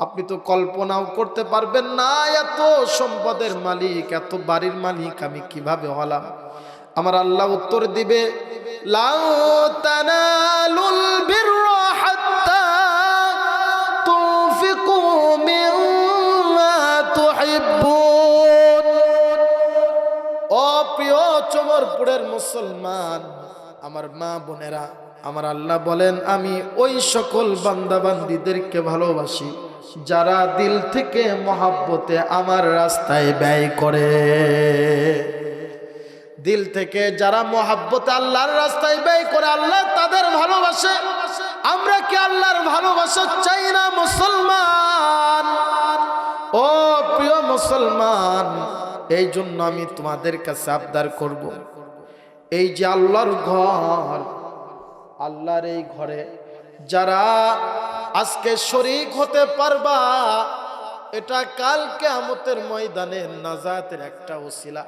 আপনি তো কল্পনাও করতে পারবেন না, এত সম্পদের মালিক, এত বাড়ির মালিক, আমি কীভাবে হলাম? আমার আল্লাহ উত্তর দিবে, লাউ চমরপুরের মুসলমান, আমার মা বোনেরা, আমার আল্লাহ বলেন, আমি ওই সকল বান্দাবান্দিদেরকে ভালোবাসি। যারা দিল থেকে মহাব্বতে আমার রাস্তায় ব্যয় করে। দিল থেকে যারা মহাব্বতে আল্লাহর রাস্তায় ব্যয় করে, আল্লাহ তাদের ভালোবাসে। আমরা কি আল্লাহর ভালোবাসা চাই না মুসলমান? ও প্রিয় মুসলমান, এই জন্য আমি তোমাদের কাছে আবদার করব। এই যে আল্লাহর ঘর, আল্লাহর এই ঘরে যারা আজকে শরিক হতে পারবা। এটা কালকে আমতের ময়দানে নাজাতের একটা ওসিলা।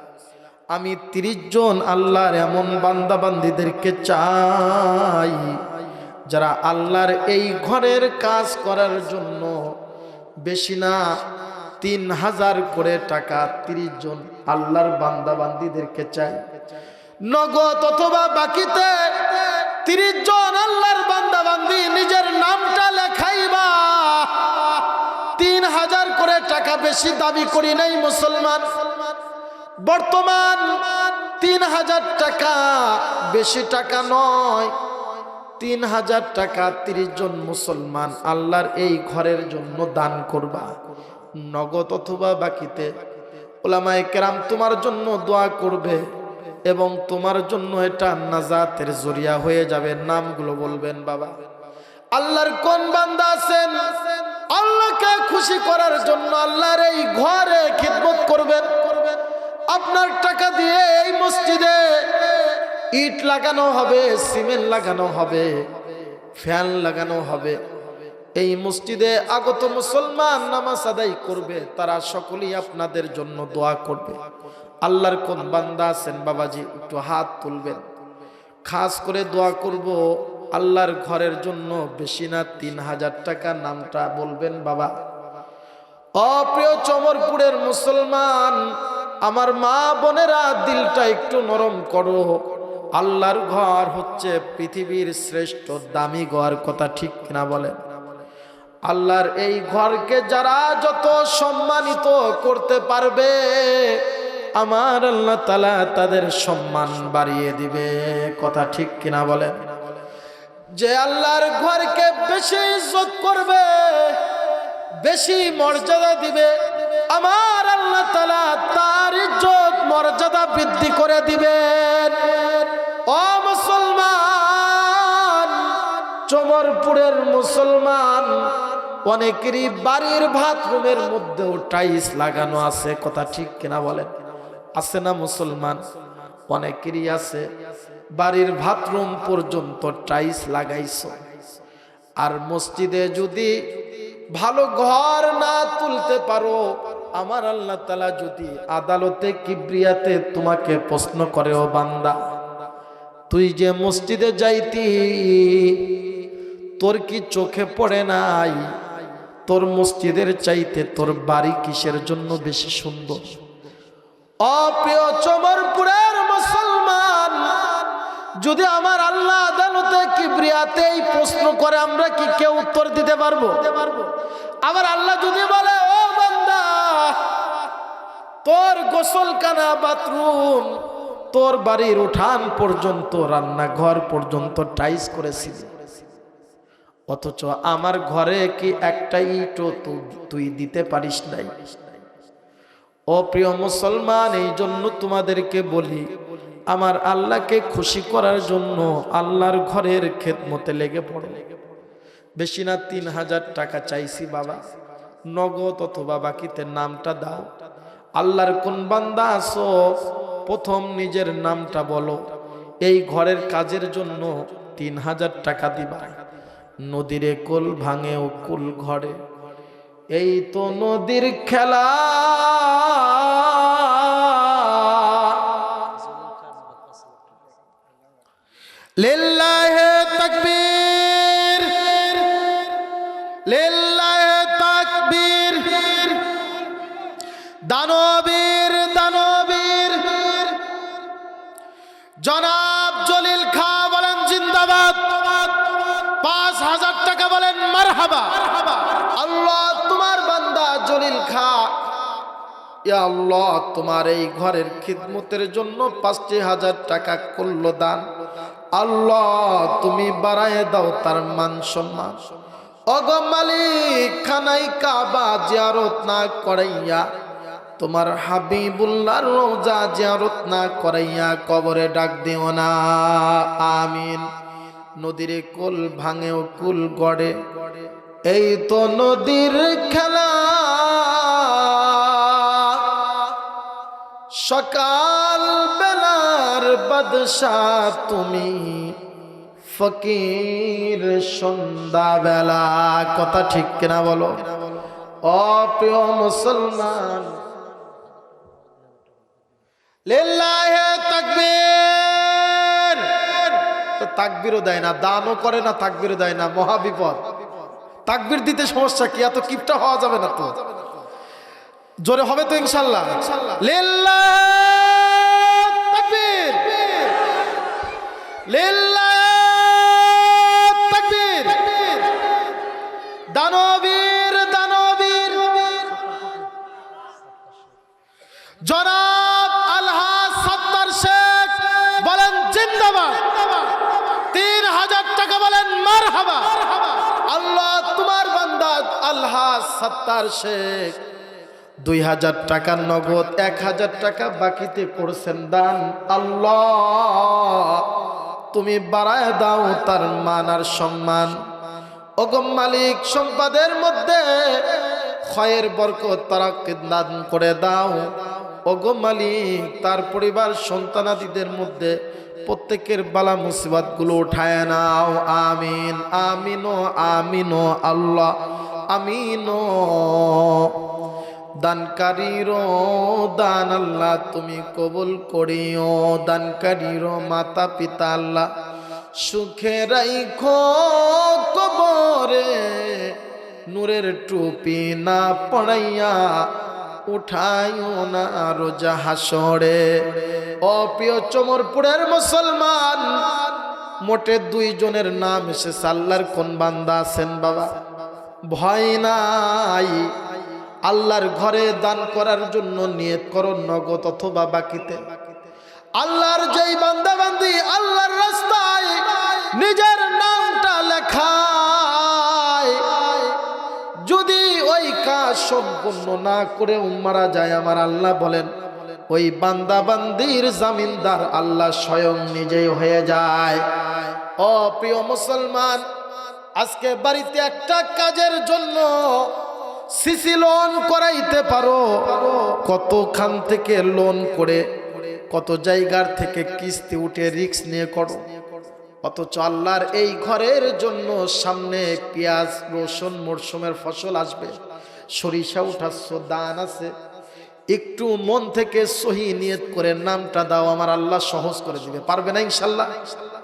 আমি তিরিশ জন আল্লাহর এমন বান্দা বান্দিদেরকে চাই, যারা আল্লাহর এই ঘরের কাজ করার জন্য বেশি না তিন হাজার করে টাকা তিরিশ জন আল্লাহর বান্দা বান্দিদেরকে চাই। নগদ অথবা বাকিতে তিরিশ জন আল্লাহর বান্দা বান্দি নিজের টাকা বেশি দাবি করি নাই মুসলমান। বর্তমান তিন হাজার টাকা বেশি টাকা নয়। তিন হাজার টাকা তিরিশ জন মুসলমান আল্লাহর এই ঘরের জন্য দান করবা। নগদ অথবা বাকিতে। ওলামায় কেরাম তোমার জন্য দোয়া করবে এবং তোমার জন্য এটা নাজাতের জরিয়া হয়ে যাবে। নামগুলো বলবেন বাবা। আল্লাহর কোন বান্দা আছেন? আল্লাহকে খুশি করার জন্য আল্লাহর এই ঘরে খিদমত করবেন। আপনার টাকা দিয়ে এই মসজিদে ইট লাগানো হবে, সিমেন্ট লাগানো হবে, ফ্যান লাগানো হবে। এই মসজিদে আগত মুসলমান নামাজ আদায় করবে, তারা সকলেই আপনাদের জন্য দোয়া করবে। আল্লাহর কোন বান্দা আছেন বাবাজি, একটু হাত তুলবেন। খাস করে দোয়া করব আল্লাহর ঘরের জন্য বেশি না তিন হাজার টাকা নামটা বলবেন বাবা। অপ্রিয় চমরপুরের মুসলমান, আমার মা বোনেরা দিলটা একটু নরম করো। আল্লাহর ঘর হচ্ছে পৃথিবীর শ্রেষ্ঠ দামি ঘর, কথা ঠিক কিনা বলেন? আল্লাহর এই ঘরকে যারা যত সম্মানিত করতে পারবে, আমার আল্লাহ তালা তাদের সম্মান বাড়িয়ে দিবে, কথা ঠিক কিনা বলেন? যে আল্লাহর ঘরকে বেশি ইজ্জত করবে, বেশি মর্যাদা দিবে, আমার আল্লাহ তালা তার ইজ্জত, মর্যাদা বৃদ্ধি করে দিবেন। ও মুসলমান, চমরপুরের মুসলমান, অনেকেরই বাড়ির বাথরুমের মধ্যেও টাইলস লাগানো আছে, কথা ঠিক কিনা বলেন? আছে না মুসলমান? অনেকেরই আছে। বাড়ির বাথরুম পর্যন্ত টাইলস লাগাইছো। আর মসজিদে যদি ভালো ঘর না তুলতে পারো, আমার আল্লাহ তালা যদি আদালতে, কিবরিয়াতে তোমাকে প্রশ্ন করে ও বান্দা, তুই যে মসজিদে যাইতি, তোর কি চোখে পড়ে নাই? তোর মসজিদের চাইতে তোর বাড়ি কিসের জন্য বেশি সুন্দর? অপ্রিয় মুসলমান যদি আমার আল্লাহ আদালতে কিবরিয়াতে এই প্রশ্ন করে, আমরা কি কেউ উত্তর দিতে পারব? আবার আল্লাহ যদি বলে, ও বান্দা, তোর গোসলখানা, বাথরুম, তোর বাড়ির উঠান পর্যন্ত, রান্নাঘর পর্যন্ত টাইস করেছিল অথচ আমার ঘরে কি একটা ইটও তুই দিতে পারিস নাই? ও প্রিয় মুসলমান এই জন্য তোমাদেরকে বলি আমার আল্লাহকে খুশি করার জন্য আল্লাহর ঘরের খেদমতে লেগে পড়ো। বেশি না তিন হাজার টাকা চাইছি বাবা। নগদ অথবা বাকিতে নামটা দাও। আল্লাহর কোন বান্দা আসো প্রথম নিজের নামটা বলো। এই ঘরের কাজের জন্য তিন হাজার টাকা দিবা। নদীরে কোল ভাঙে ও কুল ঘরে। এই তো নদীর খেলা। লিল্লাহে তাকবীর লিল্লাহে তাকবীর, দানবীর দানবীর, জনাব জলিল খা বলেন জিন্দাবাদ। পাঁচ হাজার টাকা বলেন মারহাবা। আল্লাহ তোমার বান্দা জলিল খা। আল্লাহ, তোমার এই ঘরের খিদমতের জন্য পাঁচটি হাজার টাকা করল দান আল্লাহ, তুমি বাড়ায় দাও তার মান সম্মান। অগ মালিক খানাই কাবা জিয়ারত না করাইয়া, তোমার হাবিবুল্লাহর রোজা জিয়ারত না করাইয়া কবরে ডাক দিও না। আমিন। নদীর কুল ভাঙে ও কুল গড়ে, এই তো নদীর খেলা। সকাল বাদশাহ, তুমি ফকির সন্ধ্যা বেলা কথা ঠিক কিনা বলো? অপ্রিয় মুসলমান তাকবীরও দেয় না, দানও করে না, তাকবীরও দেয় না মহাবিপদ তাকবীর দিতে সমস্যা কি? এত কিপটা হওয়া যাবে না তো? জোরে হবে তো ইনশাল্লাহ। লিল্লাহ দানবীর দানবীর। জনাব আলহাজ সত্তর বলেন, জিন্দাবাদ। তিন হাজার টাকা বলেন মার আল্লাহ তোমার বান্দা আলহাজ সত্তর শেখ। দুই হাজার টাকা নগদ, এক হাজার টাকা বাকিতে করছেন দান। আল্লাহ তুমি বাড়ায় দাও তার মান আর সম্মান। অগম মালিক, সম্পাদের মধ্যে ক্ষয়ের বরকত তারা দান করে দাও। অগম মালিক, তার পরিবার সন্তানাদিদের মধ্যে প্রত্যেকের বালা মুসিবাতগুলো উঠায় নাও। আমিন আমিনো আমিনো আল্লাহ আমিনো দানকারীর দান আল্লাহ তুমি কবুল করিও। দানকারীর মাতা পিতা আল্লাহ সুখে রাইখো কবরে। নূরের টুপি না পড়াইয়া উঠাইও না রোজা হাসরে। অপ্রিয় চমরপুরের মুসলমান, মোটে দুইজনের নাম এসে সাল্লার কোন বান্দা আছেন বাবা? ভয় নাই। আল্লাহর ঘরে দান করার জন্য নিয়ত করো, নগদ অথবা বাকিতে। আল্লাহর যেই বান্দা বান্দি আল্লাহর রাস্তায় নিজের নামটা লেখায়। যদি ওই কাজ সম্পূর্ণ না করে মারা যায়, আমার আল্লাহ বলেন, ওই বান্দা বান্দির জামিনদার আল্লাহ স্বয়ং নিজেই হয়ে যায়। ও প্রিয় মুসলমান, আজকে বাড়িতে একটা কাজের জন্য সিসি লোন করাইতে পারো। কতখান থেকে লোন করে, কত জায়গার থেকে কিস্তি উঠে রিক্স নিয়ে করো। অথচ আল্লাহর এই ঘরের জন্য সামনে পেঁয়াজ, রসুন মরশুমের ফসল আসবে। সরিষা উঠাচ্ছ দান আছে। একটু মন থেকে সহি নিয়ত করে নামটা দাও, আমার আল্লাহ সহজ করে দিবে। পারবে না ইনশাল্লাহ? লিল্লাহে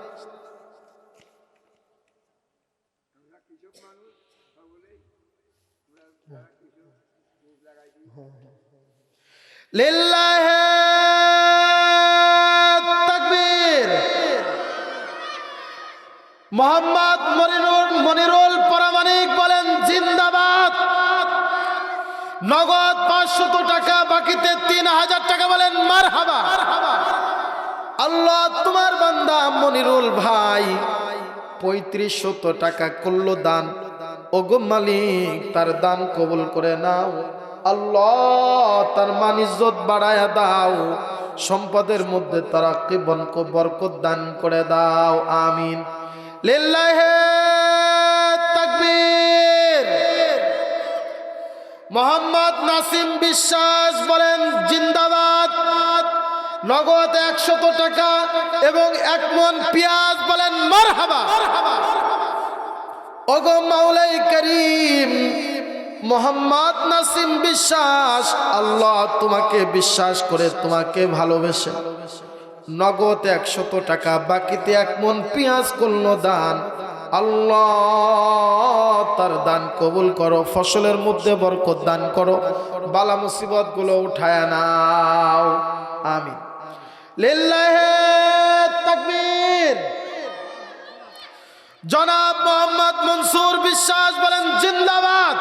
তাকবীর। মোহাম্মদ মনিরুল মনিরুল পরামানিক বলেন, জিন্দাবাদ। নগদ পাঁচশত টাকা, বাকিতে তিন হাজার টাকা বলেন মার হাবা আল্লাহ, তোমার বান্দা মনিরুল ভাই পঁয়ত্রিশ শত টাকা করল দান ওগো মালিক, তার দান কবুল করে নাও। আল্লাহ তার মান ইজ্জত বাড়ায় দাও। সম্পদের মধ্যে তারা বনক বরকত দান করে দাও। আমিন। তাকবীর। মোহাম্মদ নাসিম বিশ্বাস বলেন, জিন্দাবাদ। নগদ একশত টাকা এবং এক মন পেঁয়াজ বলেন, মারহাবা। ওগো মাওলাই করিম, মোহাম্মদ নাসিম বিশ্বাস, আল্লাহ তোমাকে বিশ্বাস করে তোমাকে ভালোবেসে। নগদ একশত টাকা, বাকিতে এক মন পেঁয়াজ করল দান। আল্লাহ তার দান কবুল করো, ফসলের মধ্যে বরকত দান করো। বালা মুসিবতগুলো উঠায় নাও। আমি লিল্লাহে তাকবীর। জনাব মোহাম্মদ মনসুর বিশ্বাস বলেন, জিন্দাবাদ।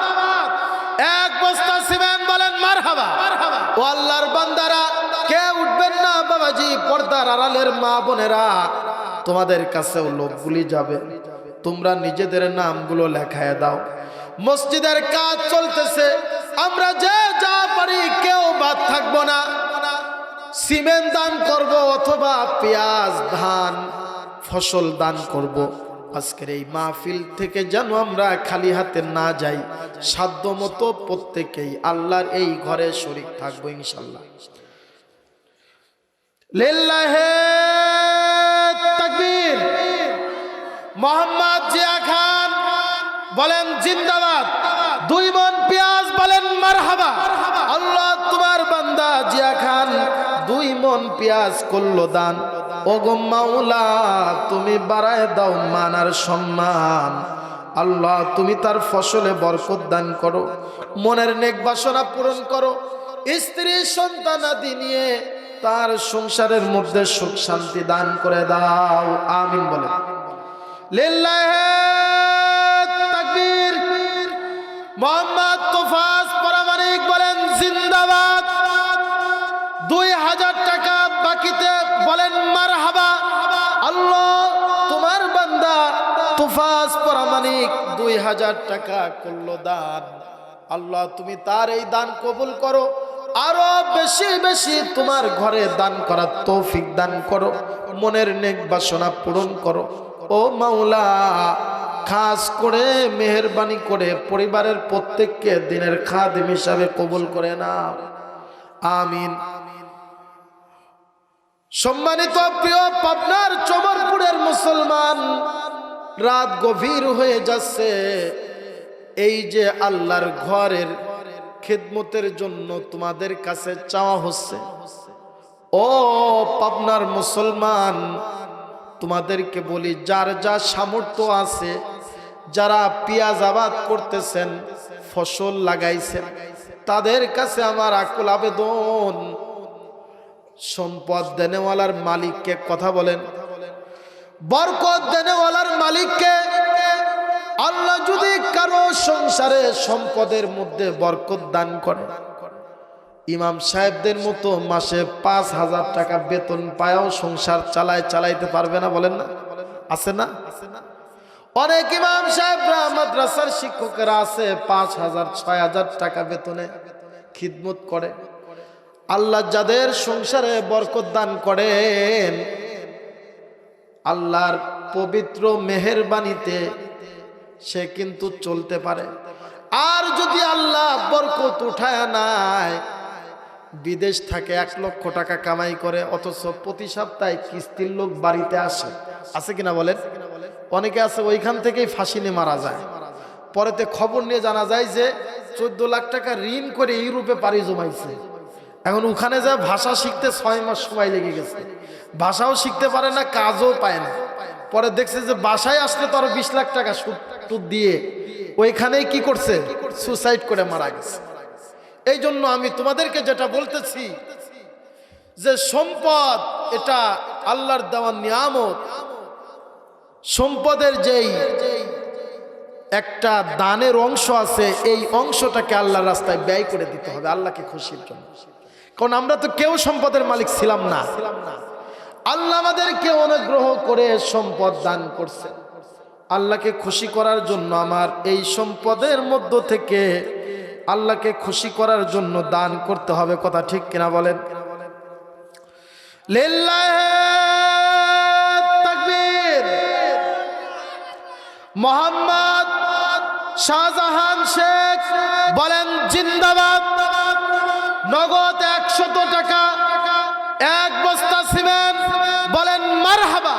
এক বস্তা সিমেন্ট বলেন মার মারহাবা। ও আল্লাহর বান্দারা, কে উঠবেন না বাবাজি? পর্দার আড়ালের মা বোনেরা, তোমাদের কাছেও লোকগুলি যাবে। তোমরা নিজেদের নামগুলো লেখায় দাও। মসজিদের কাজ চলতেছে, আমরা যে যা পারি, কেউ বাদ থাকব না। সিমেন্ট দান করব অথবা পেঁয়াজ, ধান, ফসল দান করব। আজকের এই মাহফিল থেকে যেন আমরা খালি হাতে না যাই সাধ্য মতো প্রত্যেকেই আল্লাহর এই ঘরে শরিক থাকব ইনশাল্লাহ। মোহাম্মদ জিয়া খান বলেন, জিন্দাবাদ। দুই মন পেঁয়াজ বলেন, মারহাবা। আল্লাহ তোমার বান্দা জিয়া খান দুই মন পেঁয়াজ করল দান। ও গো মাওলা, তুমি বাড়ায় দাও মানার সম্মান। আল্লাহ, তুমি তার ফসলে বরকত দান করো, মনের নেক বাসনা পূরণ করো, স্ত্রী সন্তানাদি নিয়ে তার সংসারের মধ্যে সুখ শান্তি দান করে দাও। আমিন বলে। লিল্লাহে তাকবীর। মোহাম্মদ পরামানিক দুই হাজার টাকা করল দান। আল্লাহ, তুমি তার এই দান কবুল করো। আরও বেশি বেশি তোমার ঘরে দান করার তৌফিক দান করো। মনের নেক বাসনা পূরণ করো। ও মাওলা, খাস করে মেহরবানি করে পরিবারের প্রত্যেককে দিনের খাদিম হিসাবে কবুল করে না আমিন। সম্মানিত প্রিয় পাবনার চমরপুরের মুসলমান রাত গভীর হয়ে যাচ্ছে। এই যে আল্লাহর ঘরের খেদমতের জন্য তোমাদের কাছে চাওয়া হচ্ছে। ও পাবনার মুসলমান, তোমাদেরকে বলি, যার যা সামর্থ্য আছে, যারা পেঁয়াজ আবাদ করতেছেন, ফসল লাগাইছেন, তাদের কাছে আমার আকুল আবেদন। সম্পদ দেনেওয়ালার মালিককে কথা বলেন। বরকত দেনেওয়ালার মালিককে, আল্লাহ যদি কারও সংসারে সম্পদের মধ্যে বরকত দান করে, ইমাম সাহেবদের মতো মাসে পাঁচ হাজার টাকা বেতন পায়াও সংসার চালায়, চালাইতে পারবে না বলেন না? আছে না? অনেক ইমাম সাহেবরা মাদ্রাসার শিক্ষকেরা আছে পাঁচ হাজার, ছয় হাজার টাকা বেতনে খিদমত করে। আল্লাহ যাদের সংসারে বরকত দান করেন আল্লাহর পবিত্র মেহেরবানিতে সে কিন্তু চলতে পারে। আর যদি আল্লাহ বরকত উঠায় নাই, বিদেশ থাকে এক লক্ষ টাকা কামাই করে, অথচ প্রতি সপ্তাহে কিস্তির লোক বাড়িতে আসে। আছে কিনা বলেন? অনেকে আছে, ওইখান থেকেই ফাঁসি নিয়ে মারা যায়। পরেতে খবর নিয়ে জানা যায় যে, চোদ্দ লাখ টাকা ঋণ করে ইউরোপে পাড়ি জমাইছে। এখন ওখানে যা ভাষা শিখতে ছয় মাস সময় লেগে গেছে। ভাষাও শিখতে পারে না, কাজও পায় না। পরে দেখছে যে বাসায় আসলে তো আরও বিশ লাখ টাকা সুদ দিয়ে ওইখানেই কি করছে? সুসাইড করে মারা গেছে। এই জন্য আমি তোমাদেরকে যেটা বলতেছি, যে সম্পদ এটা আল্লাহর দেওয়ার নিয়ামত। সম্পদের যেই একটা দানের অংশ আছে, এই অংশটাকে আল্লাহর রাস্তায় ব্যয় করে দিতে হবে, আল্লাহকে খুশির জন্য। কারণ আমরা তো কেউ সম্পদের মালিক ছিলাম না ছিলাম না। আল্লাহ আমাদেরকে অনুগ্রহ করে সম্পদ দান করছে। আল্লাহকে খুশি করার জন্য আমার এই সম্পদের মধ্য থেকে আল্লাহকে খুশি করার জন্য দান করতে হবে, কথা ঠিক কিনা বলেন? মোহাম্মদ শাহজাহান শেখ বলেন, জিন্দাবাদ। নগদ একশত টাকা এক বস্তা সিমেন্ট, বলেন, মারহাবা,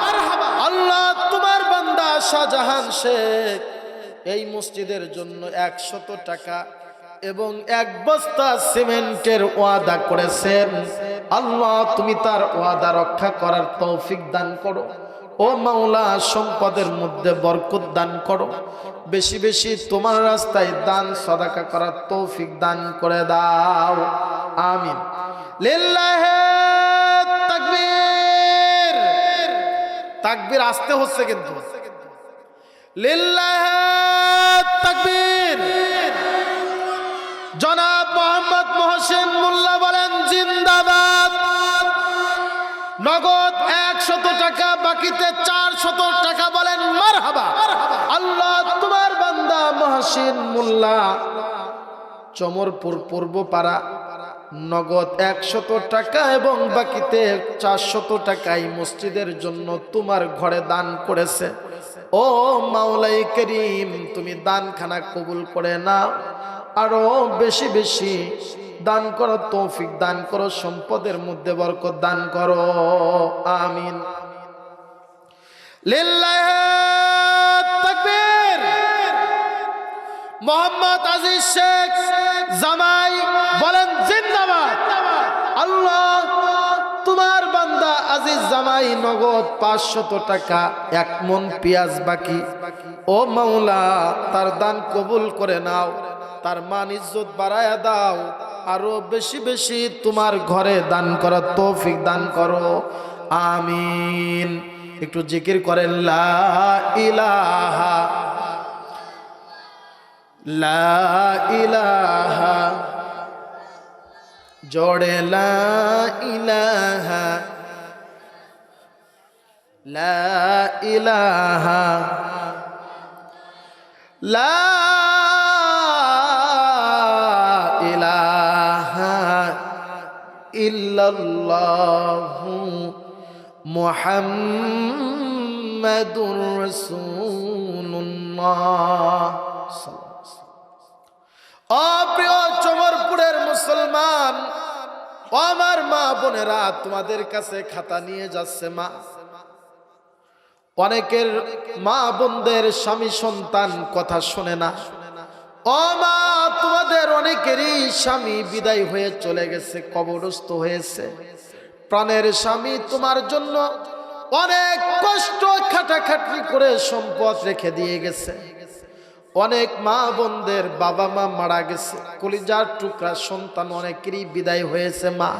আল্লাহ তোমার বান্দা শাহজাহান শেখ। এই মসজিদের জন্য একশত টাকা এবং এক বস্তা সিমেন্টের ওয়াদা করেছেন। আল্লাহ, তুমি তার ওয়াদা রক্ষা করার তৌফিক দান করো। ও মাওলা, সম্পদের মধ্যে বরকত দান করো। বেশি বেশি তোমার রাস্তায় দান, সদাকা করার তৌফিক দান করে দাও। আমিন। লিল্লাহে তাকবীর আসতে হচ্ছে কিন্তু। তাকবীর। জনাব মোহাম্মদ মহসিন মোল্লা বলেন, জিন্দাবাদ। নগদ একশত টাকা, বাকিতে চার শত টাকা বলেন, মারহাবা। আল্লাহ, তোমার বান্দা মহসিন মোল্লা, চমরপুর পূর্বপাড়া নগদ একশত টাকা এবং বাকিতে চারশত টাকাই মসজিদের জন্য তোমার ঘরে দান করেছে। ও মাওলাই করিম, তুমি দানখানা কবুল করে নাও। আরও বেশি বেশি দান করো, তৌফিক দান করো, সম্পদের মধ্যে বরকত দান করো। আমিন। মোহাম্মদ আজিজ শেখ জামাই বলেন, জিন্দাবাদ। আল্লাহ, তোমার বান্দা জামাই নগদ পাঁচশত টাকা, এক মন বাকি। ও মাওলা, তার দান কবুল করে নাও, তার মান ইজ্জত দাও, আরও বেশি বেশি তোমার ঘরে দান করার তৌফিক দান করো। আমিন। একটু জিকির করেন, লা ইলাহা লা ইলাহা জোড়ে লা ইলাহা লা ইলাহা লা ইলাহা ইল্লাল্লাহু মুহাম্মাদুর রাসূলুল্লাহ। অপ্রিয় চমরপুরের মুসলমান আমার মা বোনেরা, তোমাদের কাছে খাতা নিয়ে যাচ্ছে মা। অনেকের মা বোনদের স্বামী সন্তান কথা শোনে না। ও মা, তোমাদের অনেকেরই স্বামী বিদায় হয়ে চলে গেছে, কবরস্থ হয়েছে। প্রাণের স্বামী তোমার জন্য অনেক কষ্ট, খাটাখাটনি করে সম্পদ রেখে দিয়ে গেছে। অনেক মা বোনদের বাবা মা মারা গেছে। কলিজার টুকরা সন্তান অনেকেরই বিদায় হয়েছে মা।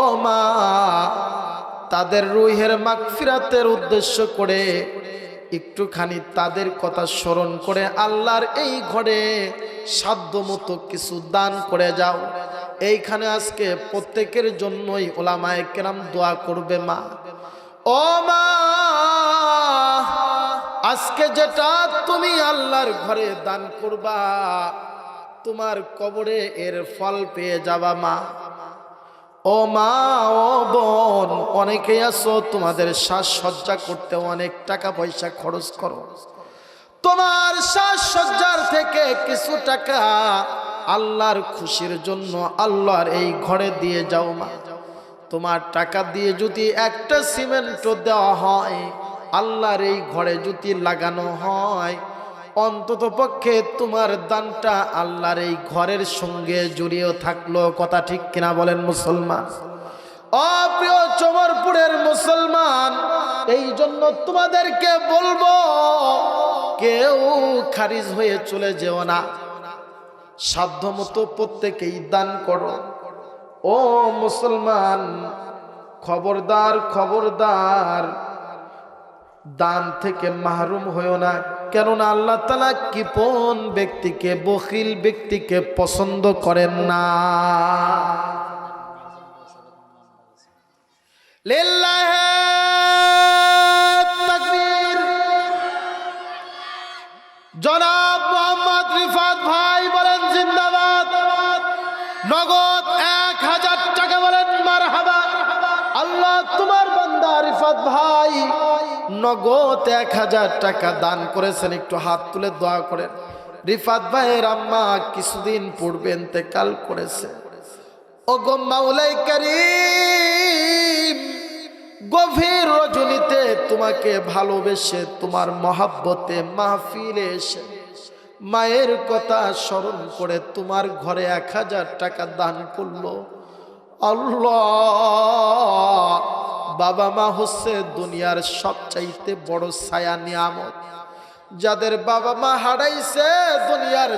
ও মা, তাদের রুহের মাগফিরাতের উদ্দেশ্য করে একটুখানি তাদের কথা স্মরণ করে আল্লাহর এই ঘরে সাধ্য মতো কিছু দান করে যাও। এইখানে আজকে প্রত্যেকের জন্যই ওলামায় কেরাম দোয়া করবে মা। ও মা আজকে যেটা তুমি আল্লাহর ঘরে দান করবা, তোমার কবরে এর ফল পেয়ে যাবা মা। ও মা, ও বোন অনেকেই আছো, তোমাদের সাজসজ্জা করতে অনেক টাকা পয়সা খরচ করো। তোমার সাজসজ্জার থেকে কিছু টাকা আল্লাহর খুশির জন্য আল্লাহর এই ঘরে দিয়ে যাও মা। তোমার টাকা দিয়ে যদি একটা সিমেন্টও দেওয়া হয় আল্লাহর এই ঘরে যদি লাগানো হয়। অন্তত পক্ষে তোমার দানটা আল্লাহর এই ঘরের সঙ্গে জড়িয়ে থাকল, কথা ঠিক কিনা বলেন মুসলমান? অপ্রিয় চমরপুরের মুসলমান এই জন্য তোমাদেরকে বলব, কেউ খারিজ হয়ে চলে যেও না। সাধ্য মতো প্রত্যেকেই দান করো। ও মুসলমান, খবরদার খবরদার দান থেকে মাহরুম হয়েও না। কেননা আল্লাহ তালা কিপন ব্যক্তিকে, বখিল ব্যক্তিকে পছন্দ করেন না। মোহাম্মদ রিফাত ভাই বলেন, জিন্দাবাদ। নগদ এক হাজার টাকা বলেন, মারহাবা। আল্লাহ তোমার বান্দা রিফাত ভাই নগদ এক হাজার টাকা দান করেছেন, একটু হাত তুলে দোয়া করেন। রিফাত ভাইয়ের আম্মা কিছুদিন পূর্বে ইন্তেকাল করেছে। ও গো গভীর রজনীতে তোমাকে ভালোবেসে, তোমার মহাব্বতে মাহফিলে এসে মায়ের কথা স্মরণ করে তোমার ঘরে এক হাজার টাকা দান করল। আল্লাহ বাবা মা হচ্ছে দুনিয়ার সবচাইতে বড় ছায়া নিয়ামত। যাদের বাবা মা হারাইছে দুনিয়ার